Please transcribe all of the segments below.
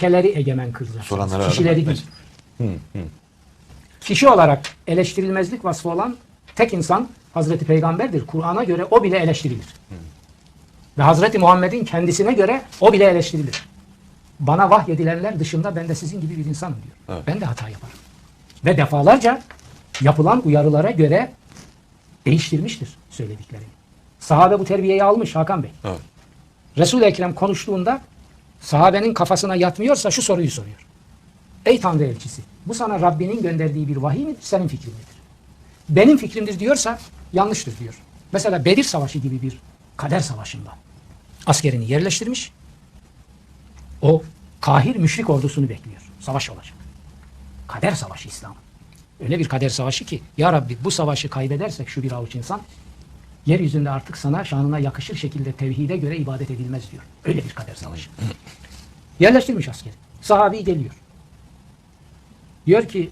ilkeleri egemen kılacaksınız. Soranlara Kişileri değil. Kişi olarak eleştirilmezlik vasfı olan tek insan Hazreti Peygamber'dir. Kur'an'a göre o bile eleştirilir. Ve Hazreti Muhammed'in kendisine göre o bile eleştirilir. Bana vahyedilenler dışında ben de sizin gibi bir insanım diyor. Evet. Ben de hata yaparım. Ve defalarca yapılan uyarılara göre değiştirmiştir söylediklerini. Sahabe bu terbiyeyi almış Hakan Bey. Evet. Resul-i Ekrem konuştuğunda sahabenin kafasına yatmıyorsa şu soruyu soruyor. Ey Tanrı elçisi bu sana Rabbinin gönderdiği bir vahiy midir senin fikrin midir? Benim fikrimdir diyorsa yanlıştır diyor. Mesela Bedir Savaşı gibi bir kader savaşında askerini yerleştirmiş. O kahir müşrik ordusunu bekliyor. Savaş olacak. Kader savaşı İslam. Öyle bir kader savaşı ki ya Rabbi bu savaşı kaybedersek şu bir avuç insan yeryüzünde artık sana şanına yakışır şekilde tevhide göre ibadet edilmez diyor. Öyle bir kader savaşı. Yerleştirmiş askeri. Sahabi geliyor. Diyor ki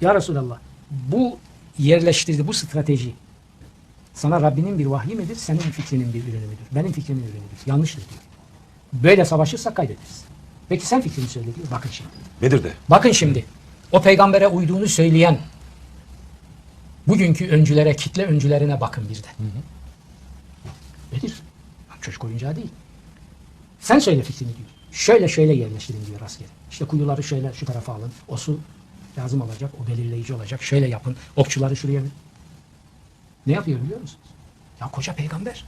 Ya Resulallah bu yerleştirdi bu strateji sana Rabbinin bir vahyi midir? Senin fikrinin bir ürünü müdür? Benim fikrimin ürünüdür. Yanlıştır diyor. Böyle savaşırsak kaybederiz. Peki sen fikrini söyle diyor. Bakın şimdi. Bedir'de. Bakın şimdi. O peygambere uyduğunu söyleyen bugünkü öncülere, kitle öncülerine bakın bir de. Bedir. Çocuk oyuncağı değil. Sen söyle fikrini diyor. Şöyle şöyle yerleştirin diyor askeri. İşte kuyuları şöyle şu tarafa alın. O su lazım olacak. O belirleyici olacak. Şöyle yapın. Okçuları şuraya. Ne yapıyor biliyor musunuz? Ya koca peygamber.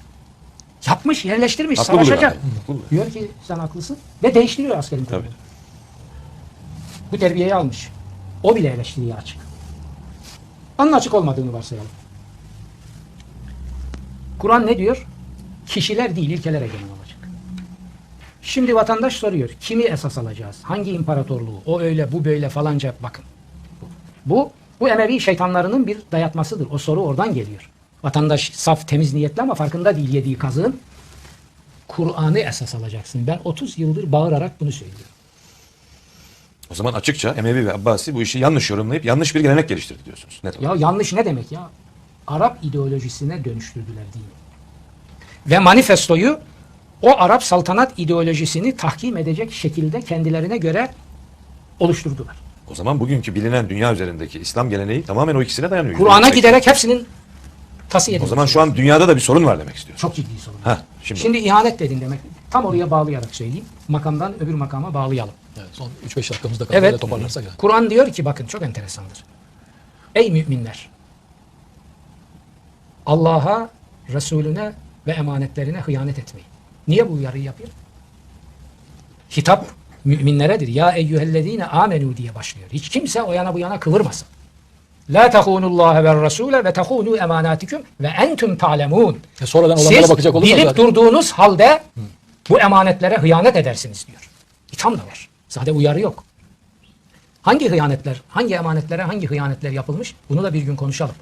Yapmış, yerleştirmiş, Haklı savaşacak. buluyor. Diyor ki sen haklısın ve değiştiriyor askerin Tabii. Bu terbiyeyi almış. O bile eleştiriye açık. Onun açık olmadığını varsayalım. Kur'an ne diyor? Kişiler değil, ilkeler egemen olacak. Şimdi vatandaş soruyor. Kimi esas alacağız? Hangi imparatorluğu? O öyle, bu böyle falanca. Bakın. Bu, bu Emevi şeytanlarının bir dayatmasıdır. O soru oradan geliyor. Vatandaş saf, temiz niyetli ama farkında değil yediği kazığın. Kur'an'ı esas alacaksın. Ben 30 yıldır bağırarak bunu söylüyorum. O zaman açıkça Emevi ve Abbasi bu işi yanlış yorumlayıp yanlış bir gelenek geliştirdi diyorsunuz. Net olarak. Ya yanlış ne demek ya? Arap ideolojisine dönüştürdüler dini. Ve manifestoyu o Arap saltanat ideolojisini tahkim edecek şekilde kendilerine göre oluşturdular. O zaman bugünkü bilinen dünya üzerindeki İslam geleneği tamamen o ikisine dayanıyor. Kur'an'a giderek hepsinin tasfiye O zaman şu an dünyada da bir sorun var demek istiyorsun. çok ciddi sorun. Ha, şimdi. Şimdi ihanet dedin demek. Tam oraya bağlayarak söyleyeyim. Makamdan öbür makama bağlayalım. Evet, son 3-5 dakikamızda kaldı. Evet. toparlarsak yani. Kur'an diyor ki bakın çok enteresandır. Ey müminler! Allah'a, Resulüne ve emanetlerine hıyanet etmeyin. Niye bu uyarıyı yapıyor? Hitap müminleredir. Ya eyyühellezine amenu diye başlıyor. Hiç kimse o yana bu yana kıvırmasın. La tahunullaha ve rasule ve tahunu emanatikum ve entum ta'lemun. E sonradan olanlara Siz bakacak olursak bilip zaten. durduğunuz halde bu emanetlere hıyanet edersiniz diyor. İtham da var. Sade uyarı yok. Hangi hıyanetler, hangi emanetlere hangi hıyanetler yapılmış? Bunu da bir gün konuşalım.